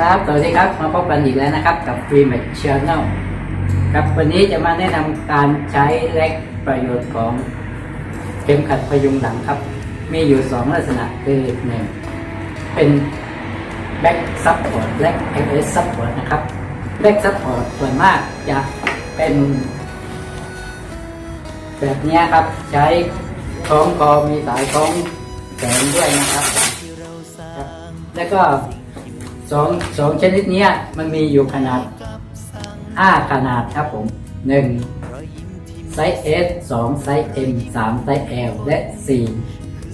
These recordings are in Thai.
ครับ สวัสดีครับ มาพบกันอีกแล้วนะครับ กับ Free m a t Channel ครับวันนี้จะมาแนะนำการใช้และประโยชน์ของเข็มขัดพยุงหลังครับ มีอยู่ 2 ลักษณะคือหนึ่งเป็น Back Support และ FS Support นะครับ Back Support ส่วนมากจะเป็น แบบนี้ครับใช้คล้องคอมีสายคล้องแขนด้วยนะครับ แล้วก็ สองสองชนิดเนี้ยมันมีอยู่ขนาดห้าขนาดครับผมหนึ่งไซส์ S สองไซส์ M สามไซส์ L และสี่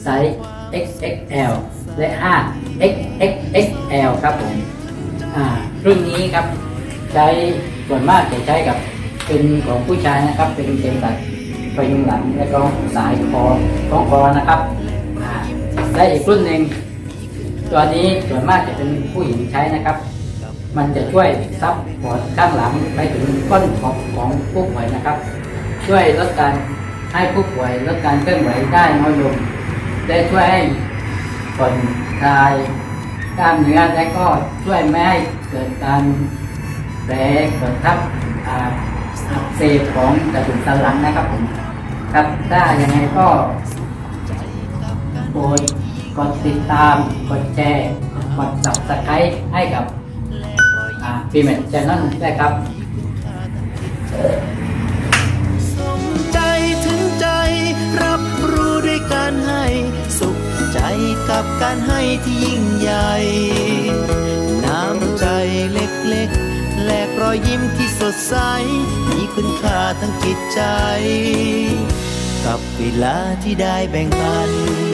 ไซส์ XXL และห้า XXXL ครับผมรุ่นนี้ครับใช้ส่วนมากจะใช้กับเป็นของผู้ชายนะครับ เป็นเกมตัดปยุงหลังและก็สายคอของคอนะครับและอีกรุ่นหนึ่ง ตัวนี้ส่วนมากจะเป็นผู้หญิงใช้นะครับ มันจะช่วยซับพอร์ตข้างหลังไปถึงก้นของของผู้ป่วยนะครับ ช่วยลดการให้ผู้ป่วยลดการเคลื่อนไหวได้น้อยลงและช่วยให้ผ่อนคลายกล้ามเนื้อและก็ช่วยไม่ให้เกิดการแผลเกิดทับอักเสบของกระดูกสันหลังนะครับผมครับถ้ายังไงก็โปรด กดติดตาม กดแชร์ กด subscribe ให้กับพีเมทช n น e l ด้ครับสมใจถึงใจ รับรู้ด้วยการให้ สุขใจกับการให้ที่ยิ่งใหญ่ น้ำใจเล็กๆ แลกรอยยิ้มที่สดใส มีคุณค่าทั้งจิตใจ กับเวลาที่ได้แบ่งปัน